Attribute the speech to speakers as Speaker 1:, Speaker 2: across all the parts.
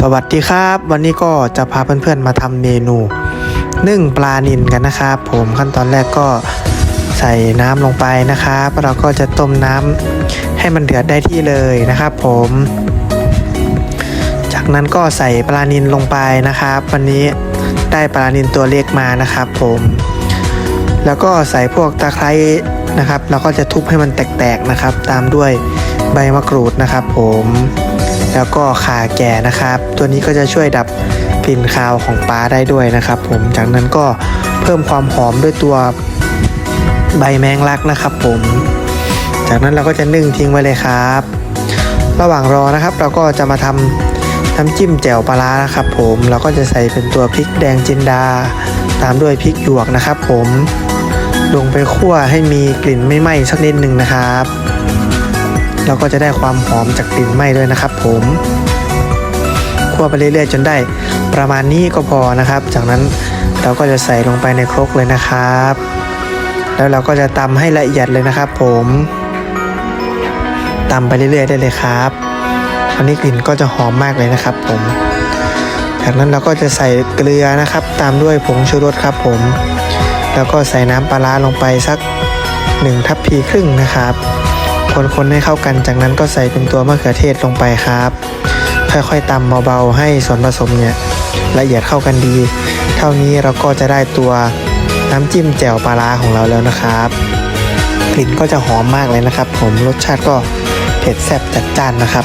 Speaker 1: สวัสดีครับ วันนี้ก็จะพาเพื่อนๆมาทำเมนูนึ่งปลานิลกันนะครับ ผมขั้นตอนแรกก็ใส่น้ำลงไปนะครับ เราก็จะต้มน้ำให้มันเดือดได้ที่เลยนะครับ ผม จากนั้นก็ใส่ปลานิลลงไปนะครับ วันนี้ได้ปลานิลตัวเล็กมานะครับ ผม แล้วก็ใส่พวกตะไคร้นะครับ เราก็จะทุบให้มันแตกๆนะครับ ตามด้วยใบมะกรูดนะครับ ผม แล้วก็ข่าแก่นะครับ ตัวนี้ก็จะช่วยดับกลิ่นคาวของปลาได้ด้วยนะครับ ผมจากนั้นก็เพิ่มความหอมด้วยตัวใบแมงลักนะครับ ผม จากนั้นเราก็จะนึ่งทิ้งไว้เลยครับ ระหว่างรอนะครับ เราก็จะมาทำน้ำจิ้มแจ่วปลาร้านะครับ ผมเราก็จะใส่เป็นตัวพริกแดงจินดา ตามด้วยพริกหยวกนะครับ ผมลงไปคั่วให้มีกลิ่นไม่ไหม้สักนิดหนึ่งนะครับ เราก็จะได้ความหอมจากกลิ่นไหม้ด้วยนะครับ ผมคั่วไปเรื่อยๆ จนได้ประมาณนี้ก็พอนะครับ จากนั้นเราก็จะใส่ลงไปในครกเลยนะครับ แล้วเราก็จะตำให้ละเอียดเลยนะครับ ผมตำไปเรื่อยๆ ได้เลยครับอันนี้กลิ่นก็จะหอมมากเลยนะครับ ผม จากนั้นเราก็จะใส่เกลือนะครับ ตามด้วยผงชูรสครับ ผม แล้วก็ใส่น้ำปลาร้าลงไปสักหนึ่งทัพพีครึ่งนะครับ คนๆให้เข้ากัน จากนั้นก็ใส่เป็นตัวมะเขือเทศลงไปครับ ค่อยๆตำเบาๆให้ส่วนผสมเนี่ยละเอียดเข้ากันดี เท่านี้เราก็จะได้ตัวน้ำจิ้มแจ่วปลาร้าของเราแล้วนะครับ กลิ่นก็จะหอมมากเลยนะครับ ผมรสชาติก็เผ็ดแซ่บจัดจ้านนะครับ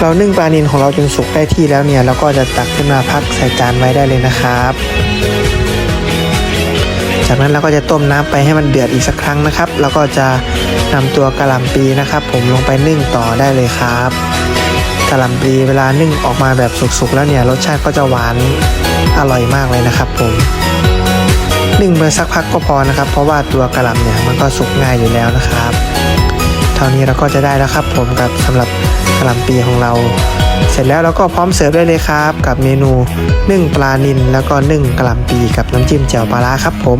Speaker 1: เรานึ่งปลานิลของเราจนสุกได้ที่แล้วเนี่ยเราก็จะตักขึ้นมาพักใส่จานไว้ได้เลยนะครับ จากนั้นเราก็จะต้มน้ำไปให้มันเดือดอีกสักครั้งนะครับแล้วก็จะนำตัวกะหล่ำปีนะครับ ผมลงไปนึ่งต่อได้เลยครับกะหล่ำปีเวลานึ่งออกมาแบบสุกๆ แล้วเนี่ยรสชาติก็จะหวานอร่อยมากเลยนะครับผมนึ่งไปสักพักก็พอนะครับ เพราะว่าตัวกะหล่ำเนี่ยมันก็สุกง่ายอยู่แล้วนะครับ เท่านี้เราก็จะได้แล้วครับผมกับสำหรับกะหล่ำปีของเรา ร็จแล้วเราก็พร้อมเสิร์ฟได้เลยครับ กับเมนูนึ่งปลานิลแล้วก็นึ่งกะหล่ำปีกับน้ำจิ้มแจ่วปลาร้าครับผม